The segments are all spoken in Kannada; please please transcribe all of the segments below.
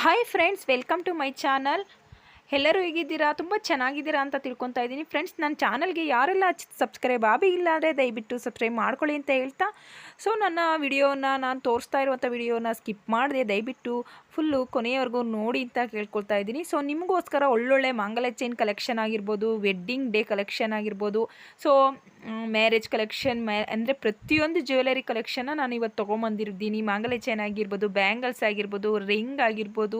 Hi friends welcome to my channel ಎಲ್ಲರೂ ಹೇಗಿದ್ದೀರಾ? ತುಂಬ ಚೆನ್ನಾಗಿದ್ದೀರಾ ಅಂತ ತಿಳ್ಕೊತಾ ಇದ್ದೀನಿ. ಫ್ರೆಂಡ್ಸ್ ನನ್ನ ಚಾನಲ್ಗೆ ಯಾರೆಲ್ಲ ಸಬ್ಸ್ಕ್ರೈಬ್ ಆಗಿ ಇಲ್ಲ ಅಂದರೆ ದಯವಿಟ್ಟು ಸಬ್ಸ್ಕ್ರೈಬ್ ಮಾಡ್ಕೊಳ್ಳಿ ಅಂತ ಹೇಳ್ತಾ. ಸೊ ನನ್ನ ವಿಡಿಯೋನ ನಾನು ತೋರಿಸ್ತಾ ಇರುವಂಥ ವಿಡಿಯೋನ ಸ್ಕಿಪ್ ಮಾಡಿದೆ. ದಯವಿಟ್ಟು ಫುಲ್ಲು ಕೊನೆಯವರೆಗೂ ನೋಡಿ ಅಂತ ಕೇಳ್ಕೊಳ್ತಾ ಇದ್ದೀನಿ. ಸೊ ನಿಮಗೋಸ್ಕರ ಒಳ್ಳೊಳ್ಳೆ ಮಾಂಗಲ್ಯ ಚೈನ್ ಕಲೆಕ್ಷನ್ ಆಗಿರ್ಬೋದು ವೆಡ್ಡಿಂಗ್ ಡೇ ಕಲೆಕ್ಷನ್ ಆಗಿರ್ಬೋದು. ಸೊ ಮ್ಯಾರೇಜ್ ಕಲೆಕ್ಷನ್ ಮ್ಯಾ ಅಂದರೆ ಪ್ರತಿಯೊಂದು ಜ್ಯುವೆಲರಿ ಕಲೆಕ್ಷನ್ನ ನಾನು ಇವತ್ತು ತೊಗೊಂಬಂದಿರ್ತೀನಿ ಮಾಂಗಲ್ಯ ಚೈನ್ ಆಗಿರ್ಬೋದು, ಬ್ಯಾಂಗಲ್ಸ್ ಆಗಿರ್ಬೋದು ರಿಂಗ್ ಆಗಿರ್ಬೋದು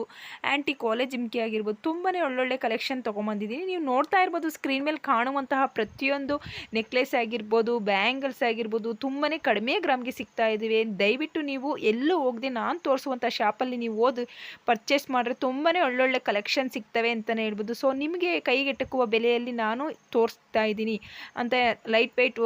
ಆ್ಯಂಟಿ ಕಾಲೇಜ್ ಜಿಮ್ಕಿ ಆಗಿರ್ಬೋದು ತುಂಬಾ ಒಳ್ಳೊಳ್ಳೆ ಕಲೆಕ್ಷನ್ ತೊಗೊಂಬಂದಿದ್ದೀನಿ ನೀವು ನೋಡ್ತಾ ಇರ್ಬೋದು ಸ್ಕ್ರೀನ್ ಮೇಲೆ ಕಾಣುವಂತಹ ಪ್ರತಿಯೊಂದು ನೆಕ್ಲೆಸ್ ಆಗಿರ್ಬೋದು, ಬ್ಯಾಂಗಲ್ಸ್ ಆಗಿರ್ಬೋದು ತುಂಬಾ ಕಡಿಮೆ ಗ್ರಾಮ್ಗೆ ಸಿಗ್ತಾ ಇದ್ದೀವಿ ದಯವಿಟ್ಟು ನೀವು ಎಲ್ಲೂ ಹೋಗದೆ ನಾನು ತೋರಿಸುವಂಥ ಶಾಪಲ್ಲಿ ನೀವು ಓದಿ ಪರ್ಚೇಸ್ ಮಾಡಿದ್ರೆ ತುಂಬಾ ಒಳ್ಳೊಳ್ಳೆ ಕಲೆಕ್ಷನ್ ಸಿಗ್ತವೆ ಅಂತಲೇ ಹೇಳ್ಬೋದು. ಸೊ ನಿಮಗೆ ಕೈಗೆಟಕುವ ಬೆಲೆಯಲ್ಲಿ ನಾನು ತೋರಿಸ್ತಾ ಇದ್ದೀನಿ. ಅಂತ ಲೈಟ್ ವೆಯ್ಟ್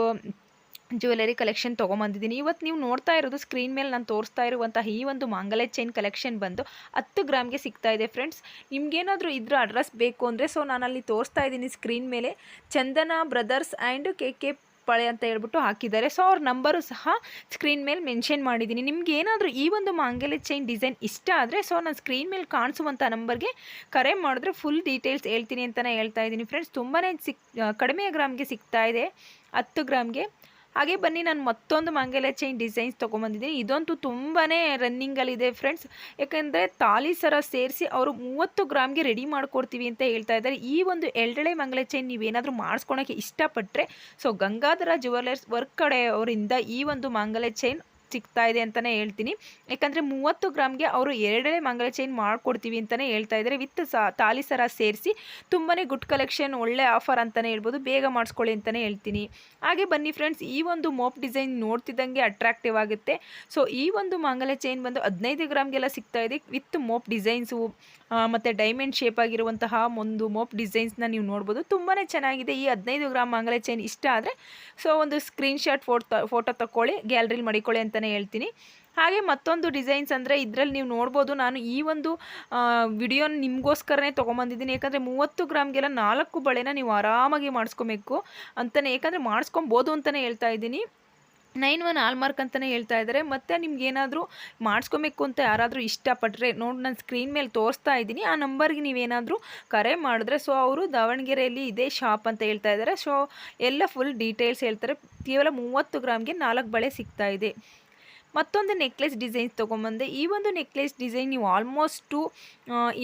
ಜ್ಯುವೆಲರಿ ಕಲೆಕ್ಷನ್ ತೊಗೊಂಬಂದಿದ್ದೀನಿ. ಇವತ್ತು ನೀವು ನೋಡ್ತಾ ಇರೋದು ಸ್ಕ್ರೀನ್ ಮೇಲೆ ನಾನು ತೋರಿಸ್ತಾ ಇರುವಂತಹ ಈ ಒಂದು ಮಾಂಗಲ್ಯ ಚೈನ್ ಕಲೆಕ್ಷನ್ ಬಂದು ಹತ್ತು ಗ್ರಾಮ್ಗೆ ಸಿಗ್ತಾ ಇದೆ ಫ್ರೆಂಡ್ಸ್ ನಿಮಗೇನಾದರೂ ಇದ್ರ ಅಡ್ರೆಸ್ ಬೇಕು ಅಂದರೆ ಸೊ ಅಲ್ಲಿ ತೋರಿಸ್ತಾ ಇದ್ದೀನಿ ಸ್ಕ್ರೀನ್ ಮೇಲೆ. Chandana brothers and K K ಪಳೆ ಅಂತ ಹೇಳ್ಬಿಟ್ಟು ಹಾಕಿದ್ದಾರೆ. ಸೊ ಅವ್ರ ನಂಬರು ಸಹ ಸ್ಕ್ರೀನ್ ಮೇಲೆ ಮೆನ್ಷನ್ ಮಾಡಿದ್ದೀನಿ. ನಿಮ್ಗೆ ಏನಾದರೂ ಈ ಒಂದು ಮಾಂಗಲ್ಯ ಚೈನ್ ಡಿಸೈನ್ ಇಷ್ಟ ಆದರೆ ಸೊ ನಾನು ಸ್ಕ್ರೀನ್ ಮೇಲೆ ಕಾಣಿಸುವಂಥ ನಂಬರ್ಗೆ ಕರೆ ಮಾಡಿದ್ರೆ ಫುಲ್ ಡೀಟೇಲ್ಸ್ ಹೇಳ್ತೀನಿ ಅಂತಲೇ ಹೇಳ್ತಾ ಇದ್ದೀನಿ ಫ್ರೆಂಡ್ಸ್ ತುಂಬಾ ಸಿಕ್, ಕಡಿಮೆ ಗ್ರಾಮ್ಗೆ ಸಿಗ್ತಾ ಇದೆ. ಹತ್ತು ಗ್ರಾಮ್ಗೆ. ಹಾಗೆ ಬನ್ನಿ, ನಾನು ಮತ್ತೊಂದು ಮಂಗಲ ಚೈನ್ ಡಿಸೈನ್ಸ್ ತೊಗೊಂಬಂದಿದ್ದೀನಿ. ಇದಂತೂ ತುಂಬಾ ರನ್ನಿಂಗಲ್ಲಿದೆ ಫ್ರೆಂಡ್ಸ್ ಯಾಕೆಂದರೆ ತಾಲಿ ಸರ ಸೇರಿಸಿ ಅವರು ಮೂವತ್ತು ಗ್ರಾಮ್ಗೆ ರೆಡಿ ಮಾಡಿಕೊಡ್ತೀವಿ ಅಂತ ಹೇಳ್ತಾ ಇದ್ದಾರೆ. ಈ ಒಂದು ಎಲ್ಡಳೆ ಮಂಗಲ ಚೈನ್ ನೀವೇನಾದರೂ ಮಾಡಿಸ್ಕೊಳಕ್ಕೆ ಇಷ್ಟಪಟ್ಟರೆ ಸೊ ಗಂಗಾಧರ ಜುವೆಲರ್ಸ್ ವರ್ಕ್ ಕಡೆಯವರಿಂದ ಈ ಒಂದು ಮಂಗಲ ಚೈನ್ ಸಿಗ್ತಾ ಇದೆ ಅಂತಲೇ ಹೇಳ್ತೀನಿ. ಯಾಕಂದರೆ ಮೂವತ್ತು ಗ್ರಾಮ್ಗೆ ಅವರು ಎರಡನೇ ಮಂಗಲ ಚೈನ್ ಮಾಡಿಕೊಡ್ತೀವಿ ಅಂತಲೇ ಹೇಳ್ತಾ ಇದ್ದಾರೆ ವಿತ್ ಸಾ, ತಾಲಿ ಸರ ಸೇರಿಸಿ ತುಂಬಾ ಗುಡ್ ಕಲೆಕ್ಷನ್ ಒಳ್ಳೆ ಆಫರ್ ಅಂತಲೇ ಹೇಳ್ಬೋದು. ಬೇಗ ಮಾಡಿಸ್ಕೊಳ್ಳಿ ಅಂತಲೇ ಹೇಳ್ತೀನಿ. ಹಾಗೆ ಬನ್ನಿ ಫ್ರೆಂಡ್ಸ್ ಈ ಒಂದು ಮೋಪ್ ಡಿಸೈನ್ ನೋಡ್ತಿದ್ದಂಗೆ ಅಟ್ರಾಕ್ಟಿವ್ ಆಗುತ್ತೆ. ಸೊ ಈ ಒಂದು ಮಂಗಲ ಚೈನ್ ಬಂದು ಹದಿನೈದು ಗ್ರಾಮ್ಗೆಲ್ಲ ಸಿಗ್ತಾ ಇದೆ. ವಿತ್ ಮೋಪ್ ಡಿಸೈನ್ಸು ಮತ್ತು ಡೈಮಂಡ್ ಶೇಪ್ ಆಗಿರುವಂತಹ ಒಂದು ಮೋಪ್ ಡಿಸೈನ್ಸ್ನ ನೀವು ನೋಡ್ಬೋದು. ತುಂಬಾ ಚೆನ್ನಾಗಿದೆ. ಈ ಹದಿನೈದು ಗ್ರಾಮ್ ಮಂಗಲ ಚೈನ್ ಇಷ್ಟ ಆದರೆ ಸೊ ಒಂದು ಸ್ಕ್ರೀನ್ಶಾಟ್ ಫೋಟೋ ಫೋಟೋ ತಗೊಳ್ಳಿ ಗ್ಯಾಲರಿಲಿ ಮಡಿಕೊಳ್ಳಿ ಅಂತಲೇ ಹೇಳ್ತೀನಿ. ಹಾಗೆ ಮತ್ತೊಂದು ಡಿಸೈನ್ಸ್ ಅಂದರೆ ಇದರಲ್ಲಿ ನೀವು ನೋಡ್ಬೋದು ನಾನು ಈ ಒಂದು ವಿಡಿಯೋನ ನಿಮಗೋಸ್ಕರನೇ ತೊಗೊಂಬಂದಿದ್ದೀನಿ. ಯಾಕಂದರೆ ಮೂವತ್ತು ಗ್ರಾಮ್ಗೆಲ್ಲ ನಾಲ್ಕು ಬಳೆನ ನೀವು ಆರಾಮಾಗಿ ಮಾಡಿಸ್ಕೊಬೇಕು ಅಂತಲೇ ಯಾಕಂದರೆ ಮಾಡಿಸ್ಕೊಬೋದು ಅಂತಲೇ ಹೇಳ್ತಾ ಇದ್ದೀನಿ. ನೈನ್ ಒನ್ ಮಾರ್ಕ್ ಅಂತಲೇ ಹೇಳ್ತಾ ಇದ್ದಾರೆ. ಮತ್ತು ನಿಮ್ಗೆ ಏನಾದರೂ ಮಾಡಿಸ್ಕೊಬೇಕು ಅಂತ ಯಾರಾದರೂ ಇಷ್ಟಪಟ್ಟರೆ ನೋಡಿ, ನಾನು ಸ್ಕ್ರೀನ್ ಮೇಲೆ ತೋರಿಸ್ತಾ ಇದ್ದೀನಿ. ಆ ನಂಬರ್ಗೆ ನೀವೇನಾದರೂ ಕರೆ ಮಾಡಿದ್ರೆ, ಸೊ ಅವರು ದಾವಣಗೆರೆಯಲ್ಲಿ ಇದೇ ಶಾಪ್ ಅಂತ ಹೇಳ್ತಾ ಇದ್ದಾರೆ. ಸೊ ಎಲ್ಲ ಫುಲ್ ಡೀಟೇಲ್ಸ್ ಹೇಳ್ತಾರೆ. ಕೇವಲ ಮೂವತ್ತು ಗ್ರಾಮ್ಗೆ ನಾಲ್ಕು ಬಳೆ ಸಿಗ್ತಾ ಇದೆ. ಮತ್ತೊಂದು ನೆಕ್ಲೆಸ್ ಡಿಸೈನ್ಸ್ ತೊಗೊಂಬಂದೆ. ಈ ಒಂದು ನೆಕ್ಲೆಸ್ ಡಿಸೈನ್ ನೀವು ಆಲ್ಮೋಸ್ಟು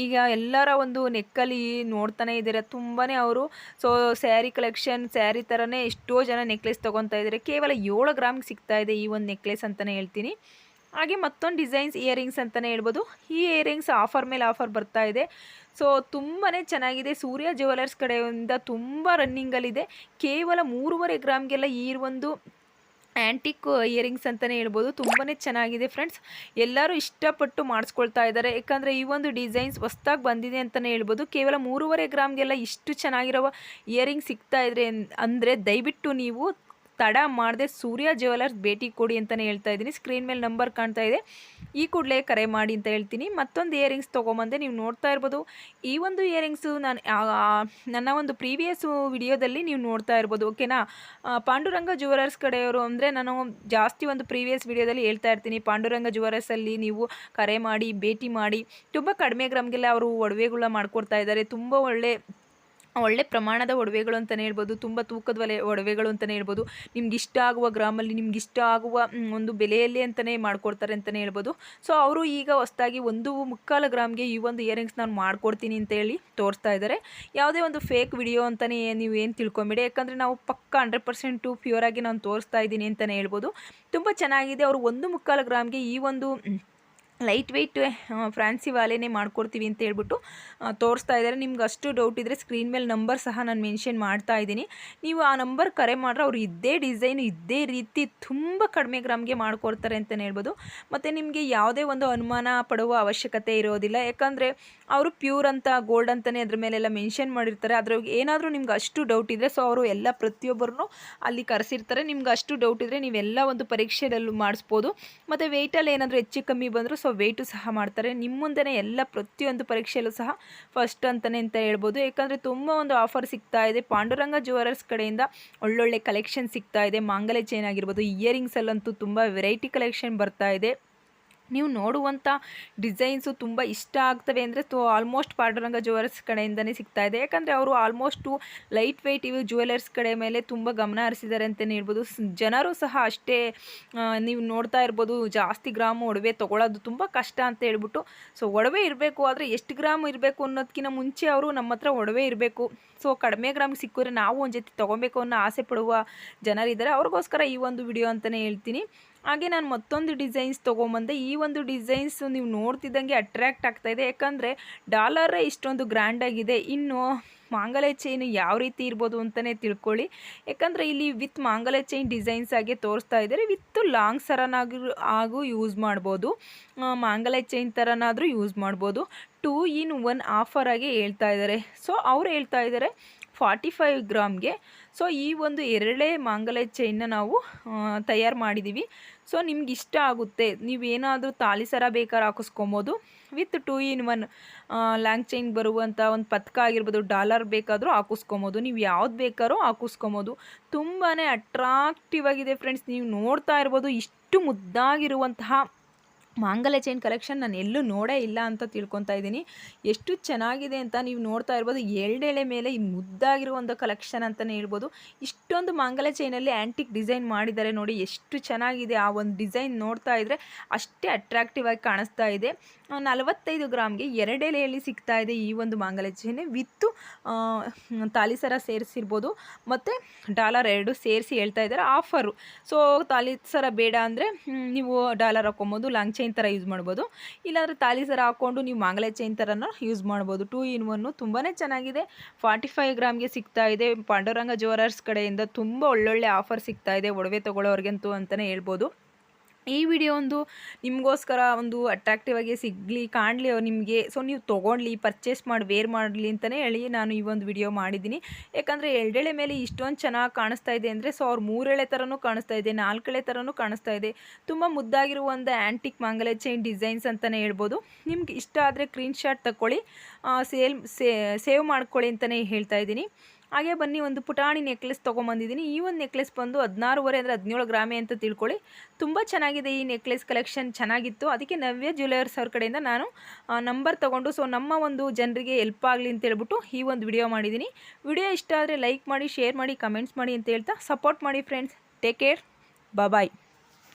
ಈಗ ಎಲ್ಲರ ಒಂದು ನೆಕ್ಕಲ್ಲಿ ನೋಡ್ತಾನೆ ಇದ್ದೀರಾ. ತುಂಬಾ ಅವರು ಸೊ ಸ್ಯಾರಿ ಕಲೆಕ್ಷನ್ ಸ್ಯಾರಿ ಥರನೇ ಎಷ್ಟೋ ಜನ ನೆಕ್ಲೆಸ್ ತೊಗೊತಾ ಇದ್ದಾರೆ. ಕೇವಲ ಏಳು ಗ್ರಾಮ್ಗೆ ಸಿಗ್ತಾ ಇದೆ ಈ ಒಂದು ನೆಕ್ಲೆಸ್ ಅಂತಲೇ ಹೇಳ್ತೀನಿ. ಹಾಗೆ ಮತ್ತೊಂದು ಡಿಸೈನ್ಸ್ ಇಯರಿಂಗ್ಸ್ ಅಂತಲೇ ಹೇಳ್ಬೋದು. ಈ ಇಯರಿಂಗ್ಸ್ ಆಫರ್ ಮೇಲೆ ಆಫರ್ ಬರ್ತಾ ಇದೆ. ಸೊ ತುಂಬಾ ಚೆನ್ನಾಗಿದೆ. ಸೂರ್ಯ ಜ್ಯುವೆಲರ್ಸ್ ಕಡೆಯಿಂದ ತುಂಬ ರನ್ನಿಂಗಲ್ಲಿದೆ ಕೇವಲ ಮೂರುವರೆ ಗ್ರಾಮ್ಗೆಲ್ಲ ಈ ಒಂದು ಆ್ಯಂಟಿಕ್ ಇಯರಿಂಗ್ಸ್ ಅಂತಲೇ ಹೇಳ್ಬೋದು. ತುಂಬಾ ಚೆನ್ನಾಗಿದೆ ಫ್ರೆಂಡ್ಸ್ ಎಲ್ಲರೂ ಇಷ್ಟಪಟ್ಟು ಮಾಡಿಸ್ಕೊಳ್ತಾ ಇದ್ದಾರೆ. ಯಾಕಂದರೆ ಈ ಒಂದು ಡಿಸೈನ್ಸ್ ಹೊಸ್ದಾಗಿ ಬಂದಿದೆ ಅಂತಲೇ ಹೇಳ್ಬೋದು. ಕೇವಲ ಮೂರುವರೆ ಗ್ರಾಮ್ಗೆಲ್ಲ ಇಷ್ಟು ಚೆನ್ನಾಗಿರೋ ಇಯರಿಂಗ್ ಸಿಗ್ತಾ ಇದ್ರೆ ಅಂದರೆ ದಯವಿಟ್ಟು ನೀವು ತಡ ಮಾಡದೆ ಸೂರ್ಯ ಜ್ಯುವೆಲರ್ಸ್ ಭೇಟಿ ಕೊಡಿ ಅಂತಲೇ ಹೇಳ್ತಾ ಇದ್ದೀನಿ. ಸ್ಕ್ರೀನ್ ಮೇಲೆ ನಂಬರ್ ಕಾಣ್ತಾ ಇದೆ. ಈ ಕೂಡಲೇ ಕರೆ ಮಾಡಿ ಅಂತ ಹೇಳ್ತೀನಿ. ಮತ್ತೊಂದು ಇಯರಿಂಗ್ಸ್ ತೊಗೊಂಬಂದೆ ನೀವು ನೋಡ್ತಾ ಇರ್ಬೋದು. ಈ ಒಂದು ಇಯರಿಂಗ್ಸು ನಾನು ನನ್ನ ಒಂದು ಪ್ರೀವಿಯಸ್ ವಿಡಿಯೋದಲ್ಲಿ ನೀವು ನೋಡ್ತಾ ಇರ್ಬೋದು. ಓಕೆನಾ ಪಾಂಡುರಂಗ ಜ್ಯುವೆಲರ್ಸ್ ಕಡೆಯವರು ಅಂದರೆ ನಾನು ಜಾಸ್ತಿ ಒಂದು ಪ್ರೀವಿಯಸ್ ವಿಡಿಯೋದಲ್ಲಿ ಹೇಳ್ತಾ ಇರ್ತೀನಿ. ಪಾಂಡುರಂಗ ಜ್ಯುವೆಲರ್ಸಲ್ಲಿ ನೀವು ಕರೆ ಮಾಡಿ, ಭೇಟಿ ಮಾಡಿ. ತುಂಬ ಕಡಿಮೆ ಗ್ರಾಮ್ಗೆಲ್ಲ ಅವರು ಒಡವೆಗಳ ಮಾಡ್ಕೊಡ್ತಾ ಇದ್ದಾರೆ. ತುಂಬ ಒಳ್ಳೆ ಒಳ್ಳೆ ಪ್ರಮಾಣದ ಒಡವೆಗಳು ಅಂತಲೇ ಹೇಳ್ಬೋದು, ತುಂಬ ತೂಕದ ಒಲೆ, ಒಡವೆಗಳು ಅಂತಲೇ ಹೇಳ್ಬೋದು. ನಿಮ್ಗೆ ಇಷ್ಟ ಆಗುವ ಗ್ರಾಮಲ್ಲಿ ನಿಮ್ಗೆ ಇಷ್ಟ ಆಗುವ ಒಂದು ಬೆಲೆಯಲ್ಲಿ ಅಂತಲೇ ಮಾಡ್ಕೊಡ್ತಾರೆ ಅಂತಲೇ ಹೇಳ್ಬೋದು. ಸೊ ಅವರು ಈಗ ಹೊಸ್ದಾಗಿ ಒಂದು ಮುಕ್ಕಾಲು ಗ್ರಾಮ್ಗೆ ಈ ಒಂದು ಇಯರಿಂಗ್ಸ್ ನಾನು ಮಾಡ್ಕೊಡ್ತೀನಿ ಅಂತ ಹೇಳಿ ತೋರಿಸ್ತಾ ಇದ್ದಾರೆ ಯಾವುದೇ ಒಂದು ಫೇಕ್ ವಿಡಿಯೋ ಅಂತಲೇ ನೀವು ಏನು ತಿಳ್ಕೊಂಬಿಡಿ. ಯಾಕಂದರೆ ನಾವು ಪಕ್ಕ ಹಂಡ್ರೆಡ್ ಪರ್ಸೆಂಟು ಪ್ಯೂರಾಗಿ ನಾನು ತೋರಿಸ್ತಾ ಇದ್ದೀನಿ ಅಂತಲೇ ಹೇಳ್ಬೋದು. ತುಂಬ ಚೆನ್ನಾಗಿದೆ. ಅವರು ಒಂದು ಮುಕ್ಕಾಲು ಗ್ರಾಮ್ಗೆ ಈ ಒಂದು ಲೈಟ್ ವೆಯ್ಟ್ ಫ್ರಾನ್ಸಿ ವಾಲೆನೇ ಮಾಡ್ಕೊಡ್ತೀವಿ ಅಂತ ಹೇಳ್ಬಿಟ್ಟು ತೋರಿಸ್ತಾ ಇದ್ದಾರೆ. ನಿಮ್ಗೆ ಅಷ್ಟು ಡೌಟ್ ಇದ್ದರೆ ಸ್ಕ್ರೀನ್ ಮೇಲೆ ನಂಬರ್ ಸಹ ನಾನು ಮೆನ್ಷನ್ ಮಾಡ್ತಾ ಇದ್ದೀನಿ. ನೀವು ಆ ನಂಬರ್ ಕರೆ ಮಾಡ್ರೆ ಅವರು ಇದ್ದೇ ಡಿಸೈನ್ ಇದ್ದೇ ರೀತಿ ತುಂಬ ಕಡಿಮೆ ಗ್ರಾಮ್ಗೆ ಮಾಡ್ಕೊಡ್ತಾರೆ ಅಂತಲೇ ಹೇಳ್ಬೋದು. ಮತ್ತು ನಿಮಗೆ ಯಾವುದೇ ಒಂದು ಅನುಮಾನ ಪಡುವ ಅವಶ್ಯಕತೆ ಇರೋದಿಲ್ಲ. ಯಾಕಂದರೆ ಅವರು ಪ್ಯೂರ್ ಅಂತ ಗೋಲ್ಡ್ ಅಂತಲೇ ಅದ್ರ ಮೇಲೆಲ್ಲ ಮೆನ್ಷನ್ ಮಾಡಿರ್ತಾರೆ. ಅದ್ರ ಏನಾದರೂ ನಿಮ್ಗೆ ಅಷ್ಟು ಡೌಟ್ ಇದ್ದರೆ ಸೊ ಅವರು ಎಲ್ಲ ಪ್ರತಿಯೊಬ್ಬರನ್ನು ಅಲ್ಲಿ ಕರೆಸಿರ್ತಾರೆ. ನಿಮ್ಗೆ ಅಷ್ಟು ಡೌಟ್ ಇದ್ದರೆ ನೀವೆಲ್ಲ ಒಂದು ಪರೀಕ್ಷೆಯಲ್ಲೂ ಮಾಡಿಸ್ಬೋದು. ಮತ್ತು ವೆಯ್ಟಲ್ಲಿ ಏನಾದರೂ ಹೆಚ್ಚು ಕಮ್ಮಿ ಬಂದರೂ ಸೊ ವೆಯ್ಟು ಸಹ ಮಾಡ್ತಾರೆ. ನಿಮ್ಮ ಮುಂದೆನೇ ಎಲ್ಲ ಪ್ರತಿಯೊಂದು ಪರೀಕ್ಷೆಯಲ್ಲೂ ಸಹ ಫಸ್ಟ್ ಅಂತಲೇ ಅಂತ ಹೇಳ್ಬೋದು. ಯಾಕಂದರೆ ತುಂಬ ಒಂದು ಆಫರ್ ಸಿಗ್ತಾ ಇದೆ. ಪಾಂಡುರಂಗ ಜುವೆಲರ್ಸ್ ಕಡೆಯಿಂದ ಒಳ್ಳೊಳ್ಳೆ ಕಲೆಕ್ಷನ್ ಸಿಗ್ತಾ ಇದೆ. ಮಾಂಗಲ್ಯ ಚೈನ್ ಆಗಿರ್ಬೋದು ಇಯರಿಂಗ್ಸಲ್ಲಂತೂ ತುಂಬ ವೆರೈಟಿ ಕಲೆಕ್ಷನ್ ಬರ್ತಾ ಇದೆ. ನೀವು ನೋಡುವಂಥ ಡಿಸೈನ್ಸು ತುಂಬ ಇಷ್ಟ ಆಗ್ತವೆ ಅಂದರೆ ತೋ ಆಲ್ಮೋಸ್ಟ್ ಪಾಂಡುರಂಗ ಜ್ಯುವೆಲರ್ಸ್ ಕಡೆಯಿಂದನೇ ಸಿಗ್ತಾ ಇದೆ. ಯಾಕಂದರೆ ಅವರು ಆಲ್ಮೋಸ್ಟು ಲೈಟ್ ವೆಯ್ಟ್ ಇವು ಜ್ಯುವೆಲರ್ಸ್ ಕಡೆ ಮೇಲೆ ತುಂಬ ಗಮನ ಹರಿಸಿದ್ದಾರೆ ಅಂತಲೇ ಹೇಳ್ಬೋದು. ಜನರು ಸಹ ಅಷ್ಟೇ ನೀವು ನೋಡ್ತಾ ಇರ್ಬೋದು, ಜಾಸ್ತಿ ಗ್ರಾಮ್ ಒಡವೆ ತೊಗೊಳೋದು ತುಂಬ ಕಷ್ಟ ಅಂತ ಹೇಳ್ಬಿಟ್ಟು. ಸೊ ಒಡವೆ ಇರಬೇಕು, ಆದರೆ ಎಷ್ಟು ಗ್ರಾಮ್ ಇರಬೇಕು ಅನ್ನೋದಕ್ಕಿಂತ ಮುಂಚೆ ಅವರು ನಮ್ಮ ಹತ್ರ ಒಡವೆ ಇರಬೇಕು. ಸೊ ಕಡಿಮೆ ಗ್ರಾಮ್ ಸಿಕ್ಕಿದ್ರೆ ನಾವು ಒಂದು ಜೊತೆ ತೊಗೊಬೇಕು ಅನ್ನೋ ಆಸೆ ಪಡುವ ಜನರಿದ್ದಾರೆ. ಅವ್ರಿಗೋಸ್ಕರ ಈ ಒಂದು ವಿಡಿಯೋ ಅಂತಲೇ ಹೇಳ್ತೀನಿ. ಹಾಗೆ ನಾನು ಮತ್ತೊಂದು ಡಿಸೈನ್ಸ್ ತೊಗೊಂಬಂದೆ. ಈ ಒಂದು ಡಿಸೈನ್ಸ್ ನೀವು ನೋಡ್ತಿದ್ದಂಗೆ ಅಟ್ರ್ಯಾಕ್ಟ್ ಆಗ್ತಾ ಇದೆ. ಯಾಕಂದರೆ ಡಾಲರೇ ಇಷ್ಟೊಂದು ಗ್ರ್ಯಾಂಡಾಗಿದೆ ಇನ್ನು ಮಾಂಗಲ್ಯ ಚೈನ್ ಯಾವ ರೀತಿ ಇರ್ಬೋದು ಅಂತಲೇ ತಿಳ್ಕೊಳ್ಳಿ. ಯಾಕಂದರೆ ಇಲ್ಲಿ ವಿತ್ ಮಾಂಗಲ್ಯ ಚೈನ್ ಡಿಸೈನ್ಸ್ ಆಗಿ ತೋರಿಸ್ತಾ ಇದ್ದಾರೆ. ವಿತ್ ಲಾಂಗ್ ಸರನಾಗಿ ಹಾಗೂ ಯೂಸ್ ಮಾಡ್ಬೋದು. ಮಾಂಗಲೆ ಮಾಂಗಲ್ಯ ಚೈನ್ ಥರನಾದರೂ ಯೂಸ್ ಮಾಡ್ಬೋದು. ಟೂ ಇನ್ ಒನ್ ಆಫರ್ ಆಗಿ ಹೇಳ್ತಾ ಇದ್ದಾರೆ. ಸೊ ಅವ್ರು ಹೇಳ್ತಾ ಇದ್ದಾರೆ ಫಾರ್ಟಿ ಫೈವ್ ಗ್ರಾಮ್ಗೆ. ಸೊ, ಈ ಒಂದು ಎರಡೇ ಮಾಂಗಲ್ಯ ಚೈನ್ನ ನಾವು ತಯಾರು ಮಾಡಿದ್ದೀವಿ ಸೊ, ನಿಮ್ಗೆ ಇಷ್ಟ ಆಗುತ್ತೆ. ನೀವೇನಾದರೂ ತಾಲಿ ಸರ ಬೇಕಾದ್ರೆ ಹಾಕಿಸ್ಕೊಬೋದು. With two in one long chain ಬರುವಂಥ ಒಂದು ಪತ್ಕ ಆಗಿರ್ಬೋದು, ಡಾಲರ್ ಬೇಕಾದರೂ ಹಾಕಿಸ್ಕೊಬೋದು. ನೀವು ಯಾವ್ದು ಬೇಕಾದ್ರೂ ಹಾಕಿಸ್ಕೊಬೋದು. ತುಂಬಾ ಅಟ್ರಾಕ್ಟಿವ್ ಆಗಿದೆ ಫ್ರೆಂಡ್ಸ್ ನೀವು ನೋಡ್ತಾ ಇರ್ಬೋದು, ಇಷ್ಟು ಮುದ್ದಾಗಿರುವಂತಹ ಮಾಂಗಲ್ಯ ಚೈನ್ ಕಲೆಕ್ಷನ್ ನಾನು ಎಲ್ಲೂ ನೋಡೇ ಇಲ್ಲ ಅಂತ ತಿಳ್ಕೊತಾ ಇದ್ದೀನಿ. ಎಷ್ಟು ಚೆನ್ನಾಗಿದೆ ಅಂತ ನೀವು ನೋಡ್ತಾ ಇರ್ಬೋದು. ಎರಡೆಳೆ ಮೇಲೆ ಈ ಮುದ್ದಾಗಿರೋ ಒಂದು ಕಲೆಕ್ಷನ್ ಅಂತಲೇ ಹೇಳ್ಬೋದು. ಇಷ್ಟೊಂದು ಮಾಂಗಲ್ಯ ಚೈನಲ್ಲಿ ಆ್ಯಂಟಿಕ್ ಡಿಸೈನ್ ಮಾಡಿದ್ದಾರೆ ನೋಡಿ, ಎಷ್ಟು ಚೆನ್ನಾಗಿದೆ ಆ ಒಂದು ಡಿಸೈನ್ ನೋಡ್ತಾ ಇದ್ದರೆ ಅಷ್ಟೇ ಅಟ್ರಾಕ್ಟಿವ್ ಆಗಿ ಕಾಣಿಸ್ತಾ ಇದೆ. ನಲವತ್ತೈದು ಗ್ರಾಮ್ಗೆ ಎರಡೆಲೆಯಲ್ಲಿ ಸಿಗ್ತಾ ಇದೆ ಈ ಒಂದು ಮಾಂಗಲ್ಯ ಚೈನ್ ವಿತ್ತು ತಾಲಿ ಸರ ಸೇರಿಸಿರ್ಬೋದು. ಮತ್ತು ಡಾಲರ್ ಎರಡು ಸೇರಿಸಿ ಹೇಳ್ತಾ ಇದ್ದಾರೆ. ಆಫರು. ಸೊ ತಾಲಿ ಸರ ಬೇಡ ಅಂದರೆ ನೀವು ಡಾಲರ್ ಹಾಕೊಬೋದು ಲಾಂಗ್ ಚೈನ್ ಥರ ಯೂಸ್ ಮಾಡ್ಬೋದು. ಇಲ್ಲಾಂದರೆ ತಾಲಿ ಸರ ಹಾಕ್ಕೊಂಡು ನೀವು ಮಾಂಗಲ್ಯ ಚೈನ್ ಥರನ ಯೂಸ್ ಮಾಡ್ಬೋದು. ಟೂ ಇನ್ ಒನ್ನು ತುಂಬಾ ಚೆನ್ನಾಗಿದೆ. ಫಾರ್ಟಿ ಫೈವ್ ಗ್ರಾಮ್ಗೆ ಸಿಗ್ತಾ ಇದೆ. ಪಾಂಡುರಂಗ ಜುವೆಲರ್ಸ್ ಕಡೆಯಿಂದ ತುಂಬ ಒಳ್ಳೊಳ್ಳೆ ಆಫರ್ ಸಿಗ್ತಾ ಇದೆ. ಒಡವೆ ತೊಗೊಳ್ಳೋರ್ಗಂತೂ ಅಂತಲೇ ಹೇಳ್ಬೋದು. ಈ ವಿಡಿಯೋ ಒಂದು ನಿಮಗೋಸ್ಕರ ಒಂದು ಅಟ್ರಾಕ್ಟಿವ್ ಆಗಿ ಸಿಗಲಿ, ಕಾಣಲಿ ನಿಮಗೆ. ಸೊ ನೀವು ತೊಗೊಳ್ಳಿ ಪರ್ಚೇಸ್ ಮಾಡಿ ವೇರ್ ಮಾಡಲಿ ಅಂತಲೇ ಹೇಳಿ ನಾನು ಈ ಒಂದು ವಿಡಿಯೋ ಮಾಡಿದ್ದೀನಿ. ಯಾಕಂದರೆ ಎರಡೆಳೆ ಮೇಲೆ ಇಷ್ಟೊಂದು ಚೆನ್ನಾಗಿ ಕಾಣಿಸ್ತಾ ಇದೆ ಅಂದರೆ ಸೊ ಅವ್ರು ಮೂರೆಳೆ ಥರನೂ ಕಾಣಿಸ್ತಾ ಇದೆ, ನಾಲ್ಕೆಳೆ ಥರನೂ ಕಾಣಿಸ್ತಾ ಇದೆ. ತುಂಬ ಮುದ್ದಾಗಿರುವ ಒಂದು ಆ್ಯಂಟಿಕ್ ಮಾಂಗಲ್ಯ ಚೈನ್ ಡಿಸೈನ್ಸ್ ಅಂತಲೇ ಹೇಳ್ಬೋದು. ನಿಮ್ಗೆ ಇಷ್ಟ ಆದರೆ ಕ್ರೀನ್ ಶಾಟ್ ತಗೊಳ್ಳಿ ಸೇಲ್ ಸೇವ್ ಮಾಡ್ಕೊಳ್ಳಿ ಅಂತಲೇ ಹೇಳ್ತಾ ಇದ್ದೀನಿ. ಹಾಗೆ ಬನ್ನಿ, ಒಂದು ಪುಟಾಣಿ ನೆಕ್ಲೆಸ್ ತೊಗೊಂಬಂದಿದ್ದೀನಿ. ಈ ಒಂದು ನೆಕ್ಲೆಸ್ ಬಂದು ಹದಿನಾರುವರೆ ಅಂದರೆ ಹದಿನೇಳು ಗ್ರಾಮೆ ಅಂತ ತಿಳ್ಕೊಳ್ಳಿ. ತುಂಬ ಚೆನ್ನಾಗಿದೆ ಈ ನೆಕ್ಲೆಸ್ ಕಲೆಕ್ಷನ್ ಚೆನ್ನಾಗಿತ್ತು. ಅದಕ್ಕೆ ನವ್ಯ ಜ್ಯುವೆಲರ್ಸ್ ಅವ್ರ ಕಡೆಯಿಂದ ನಾನು ನಂಬರ್ ತೊಗೊಂಡು ಸೊ ನಮ್ಮ ಒಂದು ಜನರಿಗೆ ಹೆಲ್ಪ್ ಆಗಲಿ ಅಂತ ಹೇಳ್ಬಿಟ್ಟು ಈ ಒಂದು ವಿಡಿಯೋ ಮಾಡಿದ್ದೀನಿ. ವಿಡಿಯೋ ಇಷ್ಟ ಆದರೆ ಲೈಕ್ ಮಾಡಿ ಶೇರ್ ಮಾಡಿ ಕಮೆಂಟ್ಸ್ ಮಾಡಿ ಅಂತ ಹೇಳ್ತಾ ಸಪೋರ್ಟ್ ಮಾಡಿ ಫ್ರೆಂಡ್ಸ್ ಟೇಕ್ ಕೇರ್ ಬಾಯ್